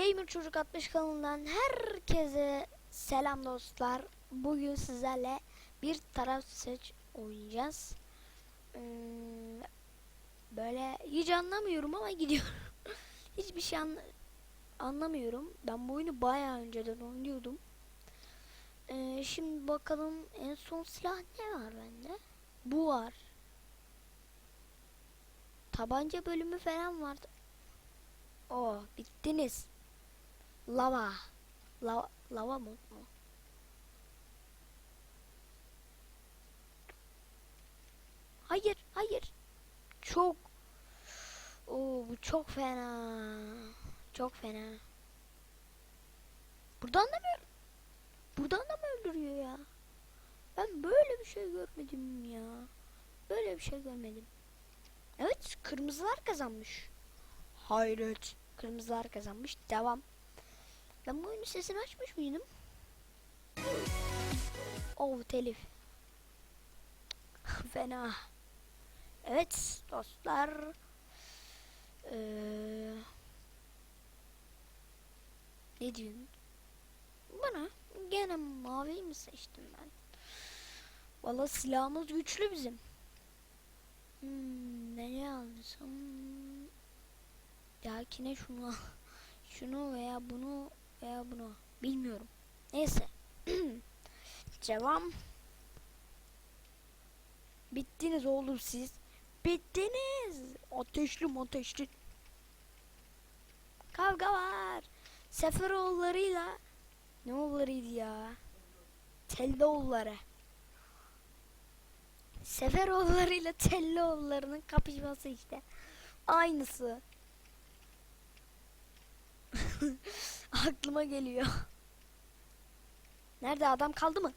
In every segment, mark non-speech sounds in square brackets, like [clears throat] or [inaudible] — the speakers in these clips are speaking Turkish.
Gamer Çocuk 60 kanalından herkese selam dostlar. Bugün sizlerle bir taraf seç oynayacağız. Hmm, böyle hiç anlamıyorum ama gidiyorum. [laughs] Hiçbir şey anla- anlamıyorum. Ben bu oyunu bayağı önceden oynuyordum. Ee, şimdi bakalım en son silah ne var bende? Bu var. Tabanca bölümü falan vardı. Oh bittiniz. Lava. Lava, lava mı? Hayır, hayır. Çok. Oo bu çok fena. Çok fena. Buradan da mı? Buradan da mı öldürüyor ya? Ben böyle bir şey görmedim ya. Böyle bir şey görmedim. Evet, kırmızılar kazanmış. Hayret. Kırmızılar kazanmış. Devam. Ben bu oyunun sesini açmış mıydım? Oh telif. [laughs] Fena. Evet dostlar. Ee, ne diyorsun? Bana gene mavi mi seçtim ben? Valla silahımız güçlü bizim. Hmm, ne alsam? Yakine şunu. [laughs] Şunu veya bunu veya bunu. Bilmiyorum. Neyse. [clears throat] Devam. Bittiniz oğlum siz. Bittiniz. Ateşli ateşli. Kavga var. Seferoğullarıyla ne oğullarıydı ya? Telloğulları. Seferoğullarıyla Telloğullarının kapışması işte. Aynısı. [laughs] [laughs] Aklıma geliyor. Nerede adam kaldı mı?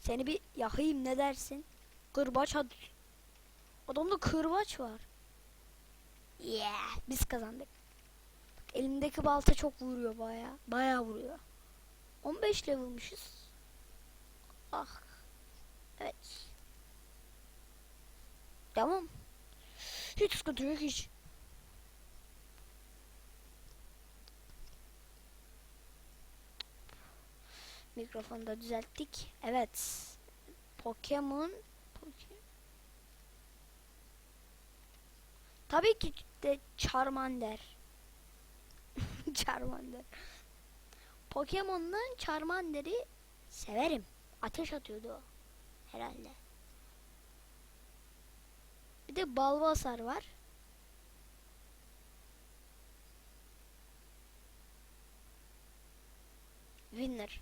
Seni bir yakayım ne dersin? Kırbaç hadi. Adamda kırbaç var. Yeah, biz kazandık. Elimdeki balta çok vuruyor baya. Baya vuruyor. 15 level'mışız. Ah. Evet. Tamam. Hiç sıkıntı yok hiç. Mikrofonu da düzelttik. Evet. Pokemon. Poke- Tabii ki de Charmander. [laughs] Charmander. Pokemon'dan Charmander'i severim. Ateş atıyordu o. Herhalde. Bir de Balbasar var. Winner.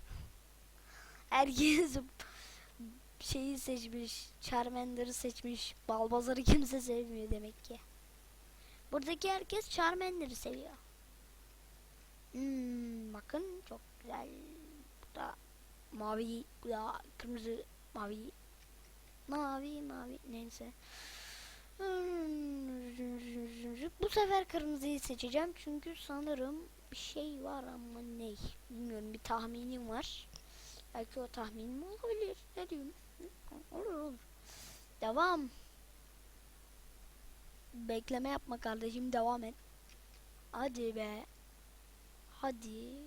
Herkes [laughs] şeyi seçmiş. Charmander'ı seçmiş. Balbazar'ı kimse sevmiyor demek ki. Buradaki herkes Charmander'ı seviyor. Hmm, bakın çok güzel. Bu da mavi, da kırmızı, mavi. Mavi, mavi. Neyse. Hmm, Bu sefer kırmızıyı seçeceğim çünkü sanırım bir şey var ama ne? Bilmiyorum bir tahminim var. Belki o tahminim olabilir. Ne diyorsun? Olur olur. Devam. Bekleme yapma kardeşim devam et. Hadi be. Hadi.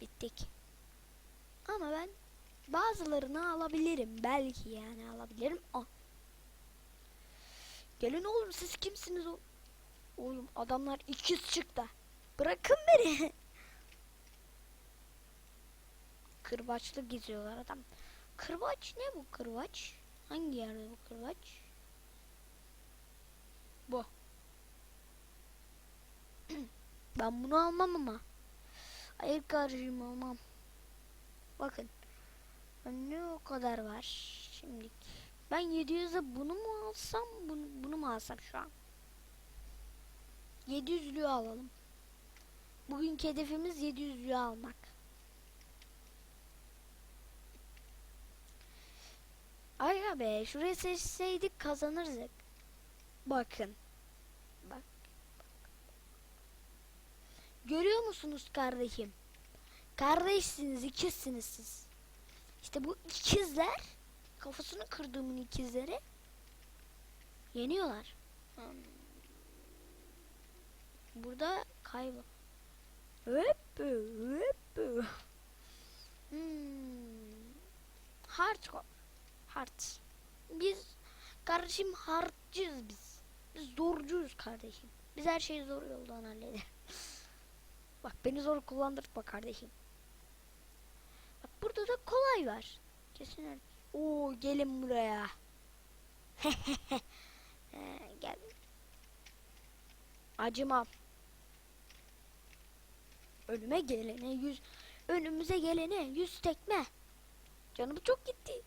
Bittik. Ama ben bazılarını alabilirim. Belki yani alabilirim. Ah. Gelin oğlum siz kimsiniz o? Oğlum adamlar ikiz çıktı. Bırakın beni. [laughs] Kırbaçlı geziyorlar adam. Kırbaç ne bu kırbaç? Hangi yerde bu kırbaç? Bu. [clears throat] ben bunu almam ama. Hayır kardeşim almam. Bakın. Ne o kadar var şimdilik. Ben 700'e bunu mu alsam bunu, bunu mu alsam şu an? 700'lüğü alalım. Bugünkü hedefimiz 700'lüğü almak. Ay be şuraya seçseydik kazanırdık. Bakın. Bak. Görüyor musunuz kardeşim? Kardeşsiniz, ikizsiniz siz. İşte bu ikizler kafasını kırdığımın ikizleri yeniyorlar. Hmm. burada kaybol. Hop hop. Hmm. Hardcore. Hard. Biz kardeşim hardcıyız biz. Biz zorcuyuz kardeşim. Biz her şeyi zor yoldan hallederiz. [laughs] Bak beni zor kullandırtma kardeşim. Bak burada da kolay var. Kesin. Oo gelin buraya. [laughs] Ee, gel. Acımam. Önüme gelene yüz önümüze gelene yüz tekme. Canım çok gitti.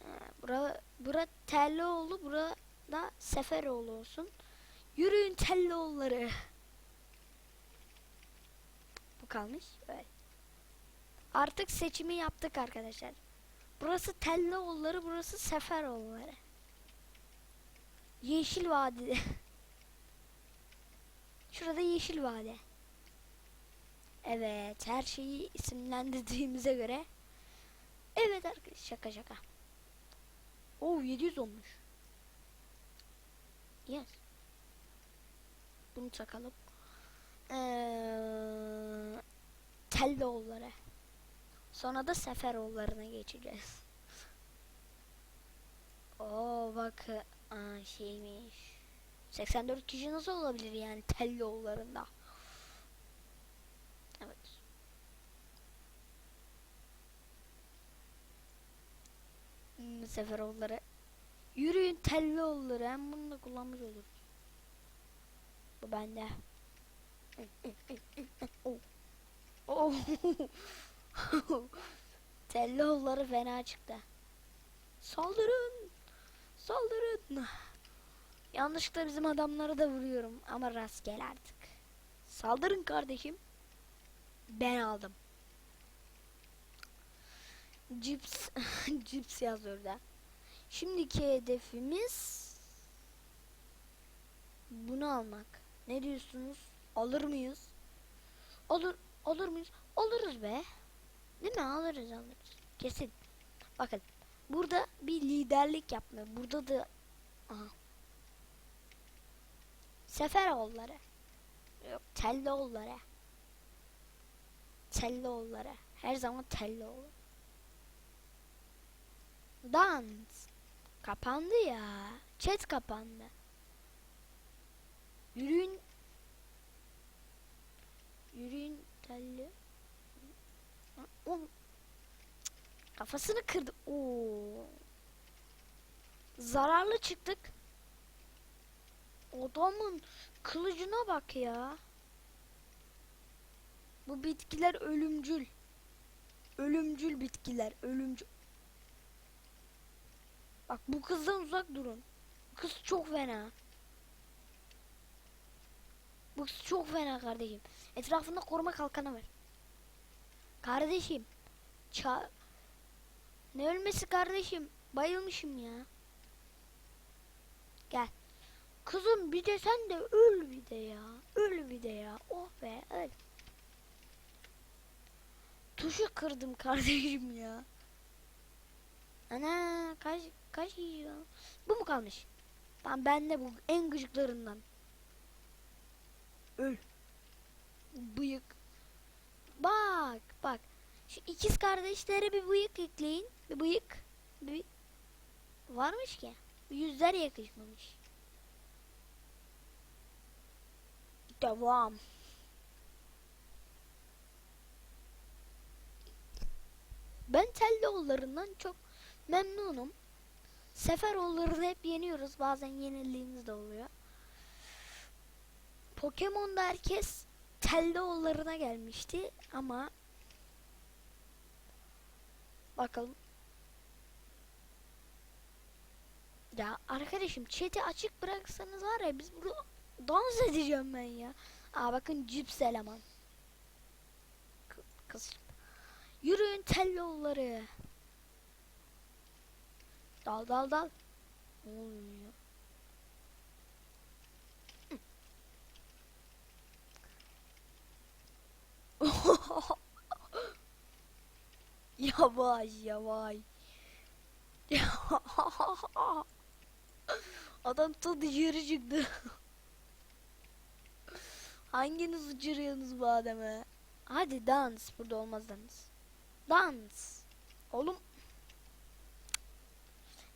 Ee, bura bura Telloğlu, bura Seferoğlu olsun. Yürüyün Telloğulları. Bu kalmış. Evet. Artık seçimi yaptık arkadaşlar. Burası Telloğulları, burası Seferoğulları. Yeşil Vadide. [laughs] Şurada Yeşil Vade. Evet, her şeyi isimlendirdiğimize göre. Evet arkadaşlar, şaka şaka. Oo 700 olmuş. Yes. Bunu takalım. Ee, Telloğulları. Sonra da Seferoğullarına geçeceğiz. Oo bak aa, şeymiş. 84 kişi nasıl olabilir yani Telloğullarında? Evet. Hmm, Seferoğulları. Yürüyün Telloğulları. Hem bunu da kullanmış olur. Bu bende. [laughs] Oh. Telloğulları fena çıktı. Saldırın. Saldırın. Yanlışlıkla bizim adamları da vuruyorum ama rastgele artık. Saldırın kardeşim. Ben aldım. Cips [laughs] cips yazıyor da. Şimdiki hedefimiz bunu almak. Ne diyorsunuz? Alır mıyız? Olur olur muyuz? Oluruz be. Değil mi? Alırız alırız. Kesin. Bakın. Burada bir liderlik yapmıyor. Burada da aha. Seferoğulları. Yok Telloğulları. Telloğulları. Her zaman Telloğulları. Dans. Kapandı ya. Chat kapandı. Yürüyün. Yürüyün telli. Kafasını kırdı. Oo. Zararlı çıktık. Adamın kılıcına bak ya. Bu bitkiler ölümcül. Ölümcül bitkiler. Ölümcül. Bak bu kızdan uzak durun. Kız çok fena. Bu kız çok fena kardeşim. Etrafında koruma kalkanı var. Kardeşim. Ça ne ölmesi kardeşim? Bayılmışım ya. Gel. Kızım bir de sen de öl bir de ya. Öl bir de ya. Oh be öl. Tuşu kırdım kardeşim ya. Ana kaç kaç yiyor? Bu mu kalmış? Tamam ben de bu en gıcıklarından. Öl. Bıyık. Bak bak. Şu ikiz kardeşlere bir bıyık ekleyin. Bir bıyık. Bir... Varmış ki. Yüzler yakışmamış. Devam. Ben Telloğullarından çok memnunum. Seferoğullarını hep yeniyoruz. Bazen yenildiğimiz de oluyor. Pokemon'da herkes Telloğullarına gelmişti ama bakalım. Ya arkadaşım chat'i açık bıraksanız var ya biz burada dans edeceğim ben ya. Aa bakın cips eleman. Kız. Yürüyün Telloğulları. Dal dal dal. Ne oluyor ya? [laughs] yavaş yavaş. [laughs] Adam ta dışarı çıktı. [laughs] Hanginiz uçuruyorsunuz bu adamı? Hadi dans. Burada olmaz dans. Dans. Oğlum.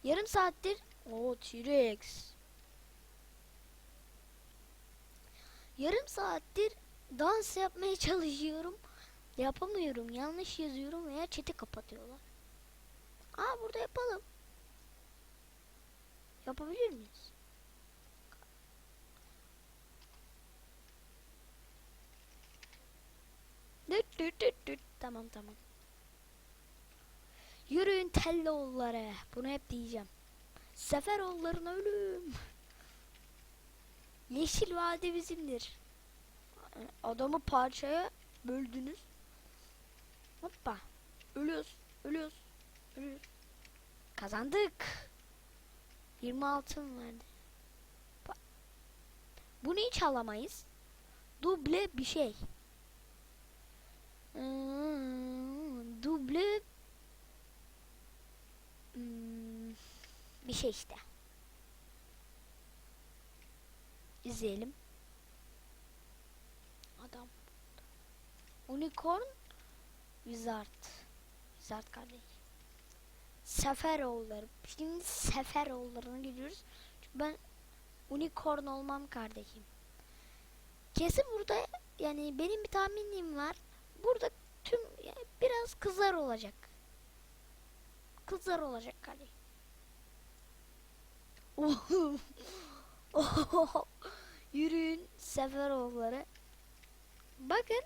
Yarım saattir. Oo T-Rex. Yarım saattir dans yapmaya çalışıyorum. Yapamıyorum. Yanlış yazıyorum veya chat'i kapatıyorlar. Aa burada yapalım. Yapabilir miyiz? Düt düt düt düt. Tamam tamam. Yürüyün Telloğulları. Bunu hep diyeceğim. Seferoğullarına ölüm. Yeşil vadi bizimdir. Adamı parçaya böldünüz. Hoppa. Ölüyoruz. Ölüyoruz. Ölüyoruz. Kazandık. 20 altın verdi. Bunu hiç alamayız. Duble bir şey. Hmm, duble hmm, bir şey işte. İzleyelim. Adam. Unicorn Wizard. Wizard kardeş. Seferoğulları. Şimdi Seferoğullarına gidiyoruz. Çünkü ben unicorn olmam kardeşim. Kesin burada yani benim bir tahminim var. Burada tüm yani biraz kızlar olacak. Kızlar olacak. Oh. [laughs] Yürüyün Seferoğulları. Bakın.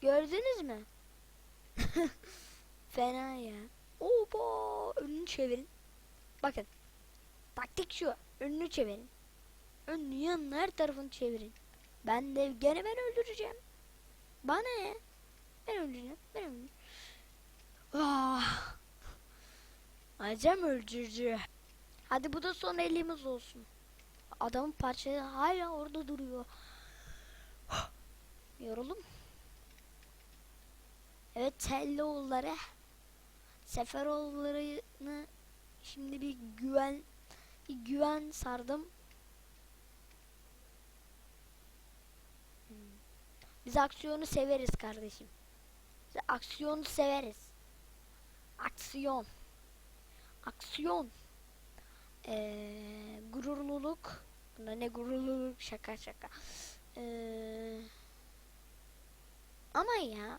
Gördünüz mü? [laughs] Fena ya. Oba! Önünü çevirin. Bakın. Taktik şu. Önünü çevirin. Önünü yanına her tarafını çevirin. Ben de gene ben öldüreceğim. Bana ne? Ben öldüreceğim. Ben öldüreceğim. Ah! Acem öldürücü. Hadi bu da son elimiz olsun. Adamın parçası hala orada duruyor. [gasps] Yoruldum. Evet Telloğulları Seferoğulları'nı şimdi bir güven bir güven sardım. Hmm. Biz aksiyonu severiz kardeşim. Biz aksiyonu severiz. Aksiyon. Aksiyon. Ee, gururluluk. Bunda ne gururluluk şaka şaka. Ee, ama ya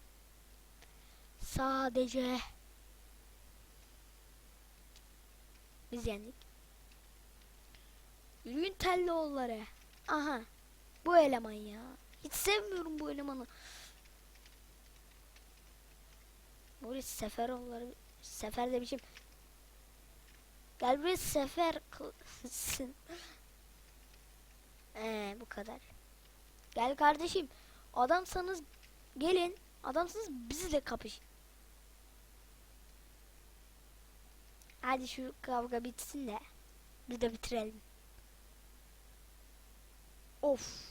sadece biz yendik. Yürüyün Telloğulları. Aha. Bu eleman ya. Hiç sevmiyorum bu elemanı. Burası Seferoğulları. Sefer de biçim. Gel buraya sefer kılsın. Ee, bu kadar. Gel kardeşim. Adamsanız gelin. Adamsınız bizle kapış. Hadi şu kavga bitsin de biz de bitirelim. Of.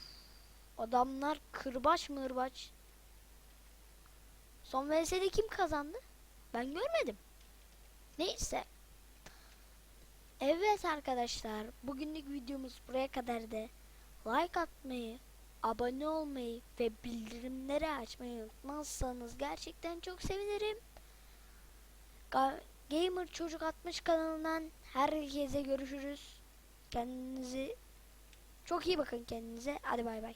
Adamlar kırbaç mırbaç. Son VS'de kim kazandı? Ben görmedim. Neyse. Evet arkadaşlar. Bugünlük videomuz buraya kadardı. Like atmayı, abone olmayı ve bildirimleri açmayı unutmazsanız gerçekten çok sevinirim. Ga- Gamer Çocuk 60 kanalından herkese görüşürüz. Kendinizi çok iyi bakın kendinize. Hadi bay bay.